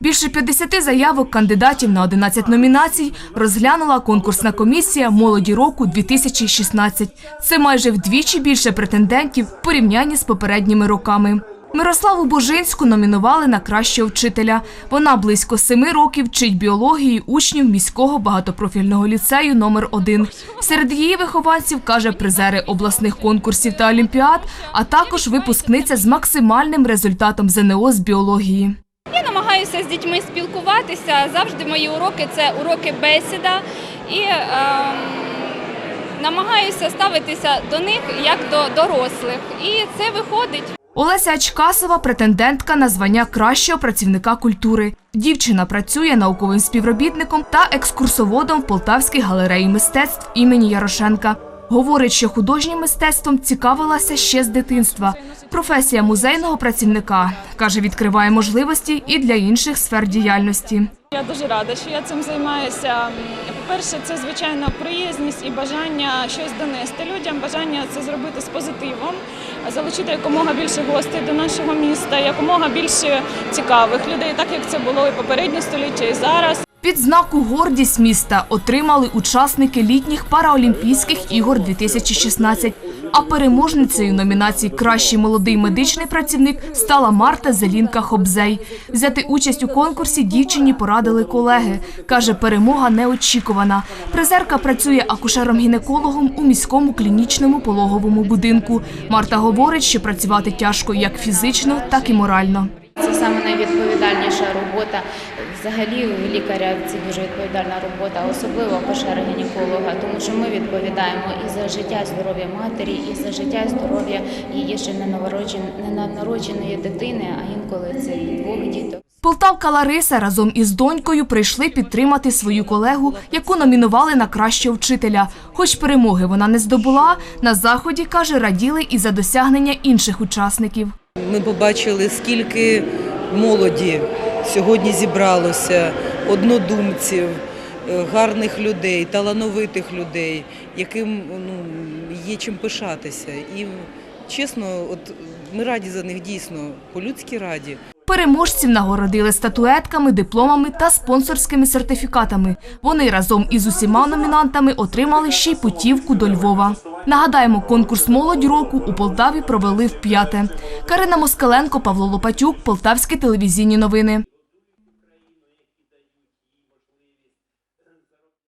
Більше 50 заявок кандидатів на 11 номінацій розглянула конкурсна комісія молоді року 2016. Це майже вдвічі більше претендентів в порівнянні з попередніми роками. Мирославу Божинську номінували на кращого вчителя. Вона близько семи років вчить біології учнів міського багатопрофільного ліцею номер 1 Серед її вихованців каже призери обласних конкурсів та олімпіад, а також випускниця з максимальним результатом ЗНО з біології. Намагаюся з дітьми спілкуватися. Завжди мої уроки це уроки бесіда. І ем, намагаюся ставитися до них як до дорослих. І це виходить. Олеся Ачкасова – претендентка на звання кращого працівника культури. Дівчина працює науковим співробітником та екскурсоводом в Полтавській галереї мистецтв імені Ярошенка. Говорить, що художнім мистецтвом цікавилася ще з дитинства. Професія музейного працівника, каже, відкриває можливості і для інших сфер діяльності. Я дуже рада, що я цим займаюся. По-перше, це звичайно приязність і бажання щось донести людям, бажання це зробити з позитивом, залучити якомога більше гостей до нашого міста, якомога більше цікавих людей, так як це було і попереднє століття, і зараз. Відзнаку Гордість міста отримали учасники літніх параолімпійських ігор 2016. А переможницею номінації Кращий молодий медичний працівник стала Марта Зелінка Хобзей. Взяти участь у конкурсі дівчині порадили колеги. Каже, перемога неочікувана. Призерка працює акушером-гінекологом у міському клінічному пологовому будинку. Марта говорить, що працювати тяжко як фізично, так і морально. Саме найвідповідальніша робота. Взагалі у лікаря це дуже відповідальна робота, особливо акушера-гінеколога, тому що ми відповідаємо і за життя і здоров'я матері, і за життя і здоров'я її ще ненароджен- ненародженої дитини, а інколи це і двох діток. Полтавка Лариса разом із донькою прийшли підтримати свою колегу, яку номінували на кращого вчителя. Хоч перемоги вона не здобула, на заході каже, раділи і за досягнення інших учасників. Ми побачили, скільки молоді сьогодні зібралося, однодумців, е, гарних людей, талановитих людей, яким ну, є чим пишатися. І чесно, от ми раді за них дійсно, по-людськи раді. Переможців нагородили статуетками, дипломами та спонсорськими сертифікатами. Вони разом із усіма номінантами отримали ще й путівку до Львова. Нагадаємо, конкурс молодь року у Полтаві провели вп'яте. Карина Москаленко, Павло Лопатюк, Полтавські телевізійні новини.